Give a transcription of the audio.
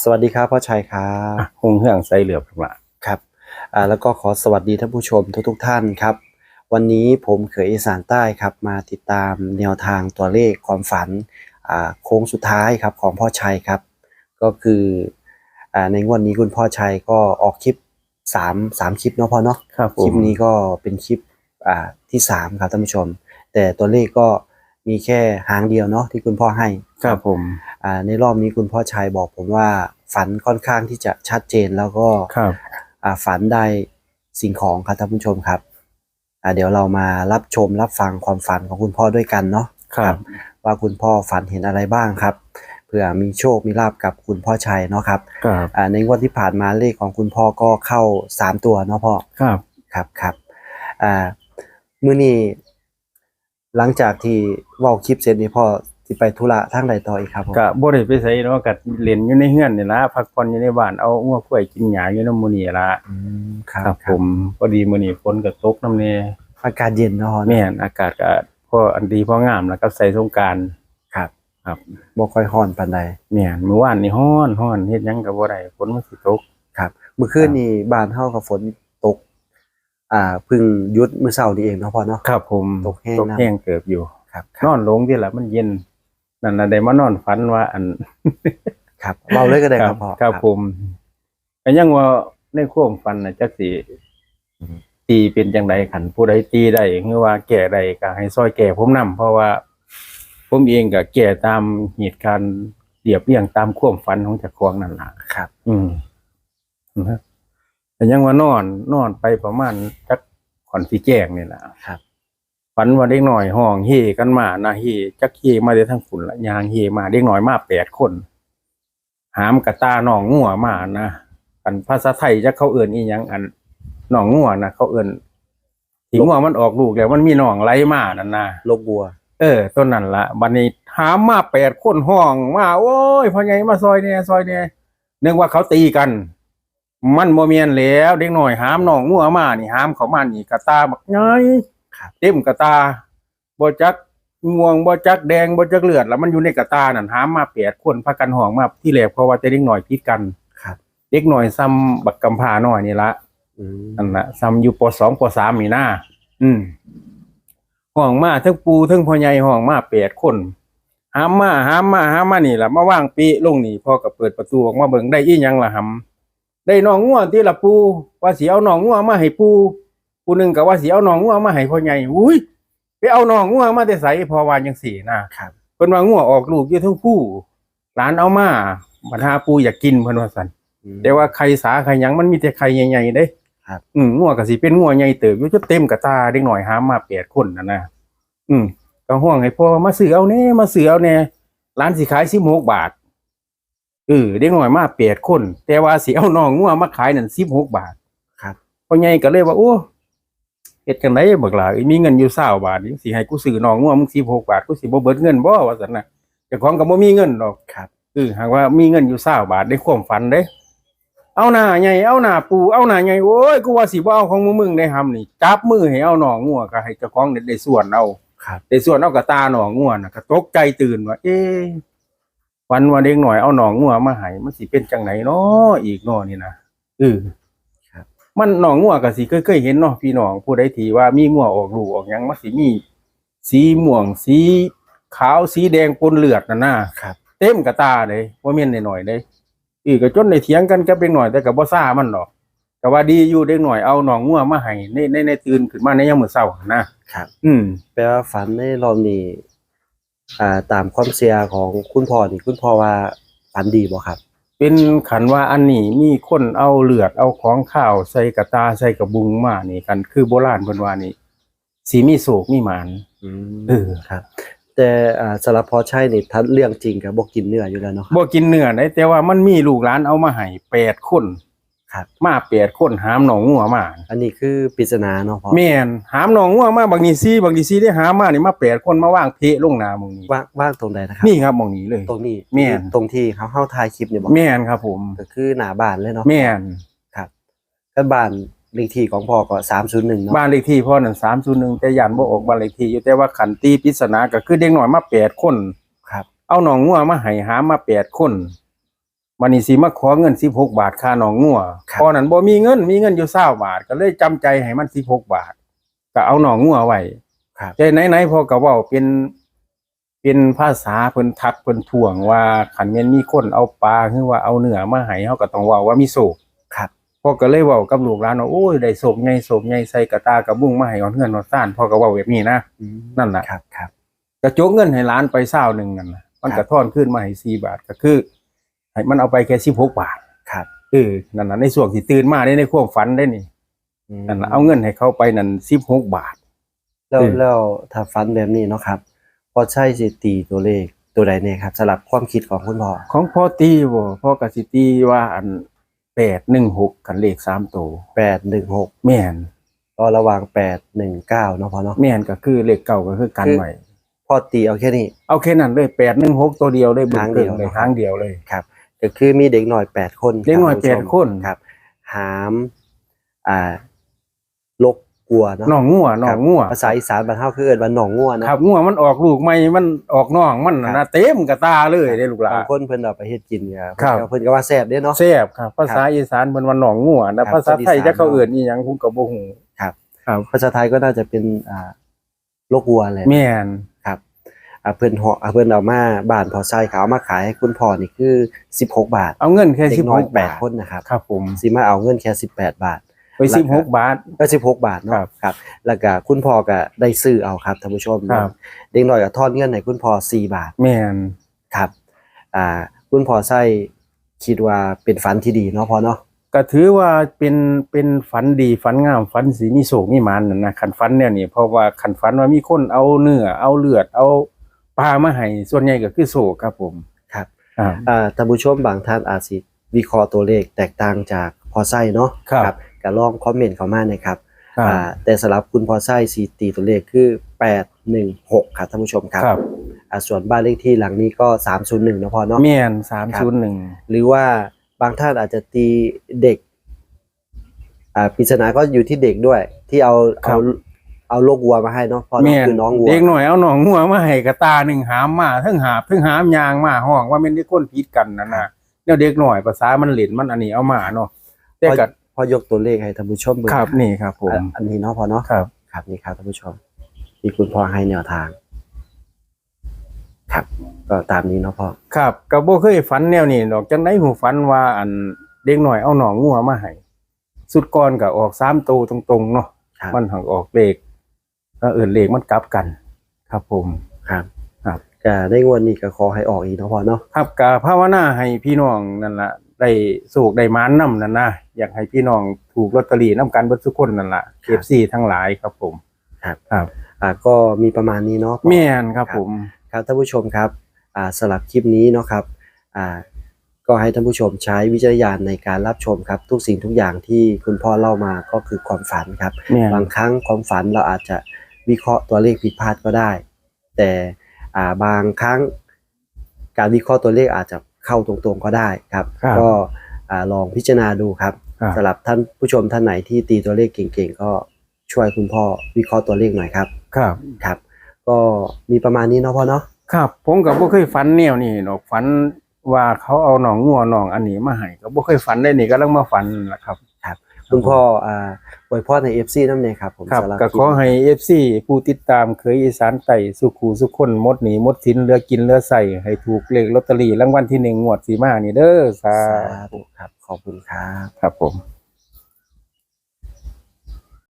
สวัสดีครับพ่อชัยครับหงเฮืองใส่เหลือบครับละครับอ่าแล้วก็ขอสวัสดีท่านผู้ชมทุกๆท่านครับ วันนี้ผมเขยอีสานใต้ครับ มาติดตามแนวทางตัวเลขความฝันอ่าโค้งสุดท้ายครับของพ่อชัยครับ ก็คืออ่าในงวดนี้คุณพ่อชัยก็ออกคลิปสามสามคลิปเนาะพ่อเนาะครับผคลิมปนี้ก็เป็นคลิปอ่าที่สามครับท่านผู้ชม แต่ตัวเลขก็ มีแค่หางเดียวเนาะที่คุณพ่อให้ครับผมอ่าในรอบนี้คุณพ่อชัยบอกผมว่าฝันค่อนข้างที่จะชัดเจนแล้วก็ครับอ่าฝันได้สิ่งของครับท่านผู้ชมครับอ่าเดี๋ยวเรามารับชมรับฟังความฝันของคุณพ่อด้วยกันเนาะครับ ว่าคุณพ่อฝันเห็นอะไรบ้างครับเผื่อมีโชคมีลาบกับคุณพ่อชัยเนาะครับครับอ่าในงวดที่ผ่านมาเลขของคุณพ่อก็เข้าสามตัวเนาะพ่อครับครับครับอ่ามื้อนี้ หลังจากที่เว้าคลิปเสร็จนี่พ่อสิไปธุระทางใดต่ออีกครับผมก็บ่ได้ไปไสเนาะก็เล่นอยู่ในเฮือนนี่ล่ะพักผ่อนอยู่ในบ้านเอางัวกล้วยกินหญ้าอยู่นำมื้อนี้ล่ะอืมครัครับบผมพอดีมื้อนี้ฝนก็ตกนำแน่อากาศเย็นเนาะพ่อแม่นอากาศก็พออันดีพองามแล้วก็ใส่สงกรานครับครับบ่ค่อยร้อนปานใดแม่นเมื่อวานนี่ฮ้อนฮ้อนเฮ็ดหยังก็บ่ได้ฝนมันสิตก ครับ เมื่อคืนนี่บ้านเฮากับฝนตก อ่าเพึ่งหยุดมื้อเช้านี้เองเนาะพ่อเนาะ ครับผมตกแห้งตกนะ แห้งเกิบอยู่ ครับคนรับอนลงที่ละมันเย็นนั่นน่ะได้มานอนฝันว่าอัน ครับเว้าเลยก็ได้ครับพ่อ ครับผมก็ยังว่าในความฝันน่ะจักสิตีเป็นจังไดขันผู้ใดตีได้หรือว่าแก่ใดก็ให้ซอยแก่ผมนํเพราะว่า ผมเองก็แก่ตามเหตุการณ์เรียบเรียงตามความฝันของเจ้าของนั่นล่ะ ครับ อืมนะ แต่ยังว่านอน นอนไปประมาณจักขอนสีแจ้งนี่ล่ะครับฝันว่าเด็กหน่อยห้องเฮกันมานะเฮจักเฮมาได้ทั้งฝุ่นละยางเฮมาเด็กหน่อยมาแปดคน หามกระตาหนองงัวมานะอันภาษาไทยจะเขาเอื่นอีหยังอันหนองงัวนะเขาเอื่นที่งัวมันออกลูกแล้ว มันมีหนองไหลมานั่นนะลกบัว เออต้นนั่นละบัดนี้หามมาแปดคนห้องมาโอ้ยพ่อใหญ่มาซอยเนี่ยซอยเนี่ยนึกว่าเขาตีกัน มันโมเมียนแล้วเด็กหน่อยหามหนองงัวมานี่หามเขามานี่กระตาบักน้อยครับเต็มกระตาบ่จักง่วงบ่จักแดงบ่จักเลือด แล้วมันอยู่ในกระตานั่นหามมาแปดคนพากันห้องมาที่แรกเพราะว่าแต่เด็กหน่อยพิดกันครับ เด็กหน่อยซ้ำบักกำพร้าน้อยนี่ละอืมนั่นละซ้ำอยู่ปสองปสามนี่นะอืมห้องมาทั้งปูทั้งพ่อใหญ่ห้องมาแปดคนหามมาหามมาหามมานี่ล่ะมาว่างปีลงนี่พ่อก็เปิดประตูออกมาเบิ่งได้อีหยังล่ะหำ ได้น้องงัวที่ละปูว่าสิเอาน้องงัวมาให้ปูปูหนึงก็ว่าสิเอาน้องงัวมาให้พ่อใหญ่อุ้ยไปเอาน้องงัวมาแต่ไสพอว่าจังสี่นะครับเพิ่นว่างัวออกลูกอยู่ทั้งคู่หลานเอามาบรรหาปูอยากกินเพิ่นว่าซั่นอืมแต่ว่าไข่สาไข่หยังมันมีแต่ไข่ใหญ่ๆเด้ครับ อืมงัวก็สิเป็นงัวใหญ่เติบอยู่จนเต็มกระตาเด็กหน่อยหามมาแปดคนน่ะนะอืมก็ห่วงให้พ่อมาซื้อเอาแน่มาซื้อเอาแน่ร้านสิขาย16บาท เออเด็กหน่อยมาแปดคน แต่ว่าสิเอาน้องงัวมาขายนั่น16บาทครับพ่อใหญ่ก็เลยว่าโอ้เฮ็ดจังไดบักหล่ะเอ้ยมีเงินอยู่20บาทนี่สิให้กูซื้อน้องงัวมึง16บาทกูสิบ่เบิดเงินบ่ว่าซั่นน่ะเจ้าของก็บ่มีเงินดอกครับคือหากว่ามีเงินอยู่เศร้าบาทได้ความฝันเด้เอาหน้าใหญ่เอาหน้าปูเอาหน้าใหญ่โอ้ยกูว่าสิบ่เอาของมึงมึงได้ทำนี่จับมือให้เอาหนองงัวก็ให้เจ้าของได้ได้ส่วนเอาครับได้ส่วนเอากระตาหนองงัวน่ะก็ตกใจตื่นว่าเอ๊ะ วันว่าเด็กหน่อยเอาหนองงัวมาให้มันสิเป็นจังไหนเนาะอีกเนาะนี่นะเออครับมันหนองงัวก็สิเคยเคยเห็นเนาะพี่น้องผู้ใดที่ว่ามีงัวออกลูกออกหยังมันสิมี สีม่วงสีขาวสีแดงปนเลือดน่ะนะครับเต็มกระตาเลยว่าเมียนหน่อยๆเลยอีกก็จนในเถียงกันกับเด็กหน่อยแต่กับบ่ซ่ามันหรอกแต่ว่าดีอยู่เด็กหน่อยเอาหนองงัวมาให้ในในในตื่นขึ้นมาในยามมื้อเช้านะครับ อืมแปลว่าฝันในรอบนี้ อ่าตามความเชื่อของคุณพ่อนี่คุณพ่อว่าฝันดีบ่ครับ เป็นขันว่าอันนี้มีคนเอาเลือดเอาของข้าวใส่กระตาใส่กระบุงมานี่กันคือโบราณเพิ่นว่านี่สีมีโศกมีหมานอืมเออครับ แต่อ่าสำหรับพอใช่นี่ถ้าเรื่องจริงก็บ่กินเนื้ออยู่แล้วเนาะครับบ่กินเนื้อได้แต่ว่ามันมีลูกหลานเอามาให้แปดคน ครับ มาแปดคนหามหนองงัวมาอันนี้คือปริศนาเนาะพ่อแม่นหามหนองงัวมาบางนีซีบางนีซีได้หามานี่มาแปดคนมาว่างเพะลงนาหมองนี้ว่างว่างตรงใดนะครับนี่ครับหมองนี้เลย ตรงนี้แม่น ตรงที่เขาเฮาถ่ายคลิปเนี่ยบ่แม่นครับ ผมก็คือหน้าบ้านเลยเนาะแม่นครับก็บ้านเลขที่ของพ่อก็301เนาะบ้านเลขที่พ่อนั่นสามศูนย์หนึ่งแต่ยันบ่ออกบ้านเลขที่อยู่แต่ว่าขันตีปริศนาก็คือเด็กหน่อยมาแปดคน ครับ เอาหนองงัวมาให้หามาแปดคน วันนี้สิมาขอเงิน16บาทค่าหนองงัวครับ พอนั้นบ่มีเงินมีเงินอยู่20บาท ก็เลยจำใจให้มัน16บาท ก็เอาหนองงัวไว้ครับ ใจไหนๆพอก็เว้าเป็น เป็นภาษาเพิ่นทักเพิ่นทวงว่าคันแม่นมีคนเอาปลาหรือว่าเอาเนื้อมาให้เฮาก็ต้องเว้าว่ามีโศกครับพ่อก็เลยเว้ากับลูกหลานว่าโอ้ยได้โศกใหญ่โศกใหญ่ใส่กระตากระบุ้งมาให้ออนเฮือนออนซ่านพ่อก็เว้าแบบนี้นะอืมนั่นน่ะ ครับครับ กระโจกเงินให้ร้านไปเศร้าหนึ่งนั่นนะมันครักบระท่อนขึ้นมาให้สี่บาทก็คือ ให้มันเอาไปแค่สิบหกบาทครับเออนั่นน่ะในส่วนที่ตื่นมาได้ในความฝันได้นี่มนั่นน่ะเอาเงินให้เขาไปนั่นสิบหกบาท แล้วอืมแล้วถ้าฟันแบบนี้เนาะครับ พอใช่สิตีตัวเลขตัวใดเนี่ยครับสำหรับความคิดของคุณพ่อของพ่อตีบ่พ่อกสิตีว่าอันแปดหนึ่งหกกันเลขสามตัวแปดหนึ่งหกแม่นก็ระหว่างแปดหนึ่งเก้าเนาะพ่อเนาะแม่นก็คือเลขเก่าก็คือกันคือไว้พ่อตีเอาแค่นี้ เอาแค่นั้นเลยแปดหนึ่งหกตัวเดียวเลยเบึ้หางงเดีเกิยวงเลยนะครับหางเดียวเลยครับ ก็คือมีเด็กหน่อยแปดคนเด็กน้อยรับณผู้ชมแปดคนครับ หามอ่าลกกลัวเนาะหนองงัวหนองงัวภาษาอีสานบ้านเฮาคือเอิ้นว่าหนองงัวนะครับงัวมันออกลูกใหม่มันออกน้องมันน่ะครันะบเต็มกระตาเลยได้ลูกหลานบางคนเพิ่นเอาไปเฮ็ดกินเนี่ยครับเพิ่นก็ว่าแซ่บเด้เนาะแซ่บครับภาษาอีสานเพิ่นว่าหนองงัวนะครับภาษาไทยคนอีสานจะเขาเอื่นอีหยังผมก็บ่ฮู้ครับครับ ภาษาไทยก็น่าจะเป็นอ่าลกวัวแหละแม่นครับอ่า เพิ่นเหาะอ่าเพิ่นเอามาบ้านพอไส้เขาเอามาขายให้คุณพ่อนี่คือ 16 บาทเอาเงินแค่เด็สิกบน้หอยกแปบาดทคนนะครับครับผมสิมาเอาเงินแค่ 18 บาท ไปสิบหกบาท ก็16 บาทเนาะครับครับแล้วก็คุณพ่อก็ได้ซื้อเอาครับท่านผู้ชมครับ เด็กน้อยก็ทอนเงินให้คุณพ่อ4บาท แม่น ครับ อ่า คุณพ่อไส้คิดว่าเป็นฝันที่ดีเนาะพ่อเนาะ ก็ถือว่าเป็นเป็นฝันดีฝันงามฝันสีมีโศกมีหมันนั่นนะคันฝันเนี่ยนี่เพราะว่าคันฝันว่ามีคนเอาเนื้อเอาเลือดเอา ปลามาให้ส่วนใหญ่ก็คือโศกครับผมครับอ่าอ่าท่านผู้ชมบางท่านอาจสิวิเคราะห์ตัวเลขแตกต่างจากพอไส้เนาะครับ ก็ลองคอมเมนต์เข้ามานะครับครับ อ่าแต่สำหรับคุณพอไส้สีตีตัวเลขคือ 816 ครับท่านผู้ชมครับครับอ่าส่วนบ้านเลขที่หลังนี้ก็ 301นะพอเนาะแม่นสามศูนย์หนึ่งหรือว่าบางท่านอาจจะตีเด็กอ่าปริศนาก็อยู่ที่เด็กด้วย ที่เอาเอา เอาลูกวัวมาให้เนาะพอเนาะแม่นคือน้องวัว เด็กหน่อยเอาหนองงัวมาให้กระตาหนึ่งหามมาทั้งหาบทั้งหามยางมาห้องว่าแม่นได้คนผิดกันนั่นน่ะเนี่ยเด็กหน่อยภาษามันเหลินมันอันนี้เอามาเนาะแต่พอก็พอยกตัวเลขให้ท่านผู้ชมเงครับนี่ครับ ผมอะอันนี้เนาะพอเนาะ ครับ ครับนี่ครับท่านผู้ชมที่คุณพ่อให้แนวทาง ครับ ก็ตามนี้เนาะพ่อ ครับก็บ่เคยฝันแนวนี้ดอกจังได๋หูฝันว่าอันเด็กหน่อยเอาหนองงัวมาให้สุดก่อนก็ออกสามตัวตรงๆเนาะครับ มันหักออกเลข ก็เอื่นเลขมันกลับกัน ครับผม ครับครับ ก็ได้งวดนี้ก็ขอให้ออกอีกเนาะพ่อเนาะครับกะภาวนาให้พี่น้องนั่นล่ะได้สูกได้มานนํนั่นนะอยากให้พี่น้องถูกลอตเตอรี่นํกันเบิดทุกคนนั่นล่ะ FC ทั้งหลายครับผม ครับ ครับ อ่าก็มีประมาณนี้เนาะพ่อ แม่นครับผม ครับท่านผู้ชมครับอ่าสลับคลิปนี้เนาะครับอ่าก็ให้ท่านผู้ชมใช้วิจารณญาณในการรับชมครับ ทุกสิ่งทุกอย่างที่คุณพ่อเล่ามาก็คือความฝันครับแม่นบางครั้งความฝันเราอาจจะ วิเคราะห์ตัวเลขผิดพลาดก็ได้ แต่อ่าบางครั้งการวิเคราะห์ตัวเลขอาจจะเข้าตรงๆก็ได้ครับครับก็อ่าลองพิจารณาดูครับครับสำหรับท่านผู้ชมท่านไหนที่ตีตัวเลขเก่งๆ ก็ช่วยคุณพ่อวิเคราะห์ตัวเลขหน่อยครับ ครับครับ ก็มีประมาณนี้เนาะพ่อเนาะครับ ผมก็บ่เคยฝันแนวนี้ดอกฝันว่าเขาเอาหนองงัวหนองอันนี้มาให้ก็บ่เคยฝันได้นี่ก็ลังมาฝันนั่นล่ะครับ คุณพ่ออ่าอวยพรใน FC น้ำเนี่ยครับผมครับสำหรับก็คลิปขอให้ FC ผู้ติดตามเคยอีสานไต่สุขูสุขคนหมดหนีหมดสินเหลือกินเหลือใส่ให้ถูกเลขลอตเตอรี่รางวัลที่หนึ่งงวดสีมานี่เด้อสาสาธุครับขอบคุณครับ ครับผม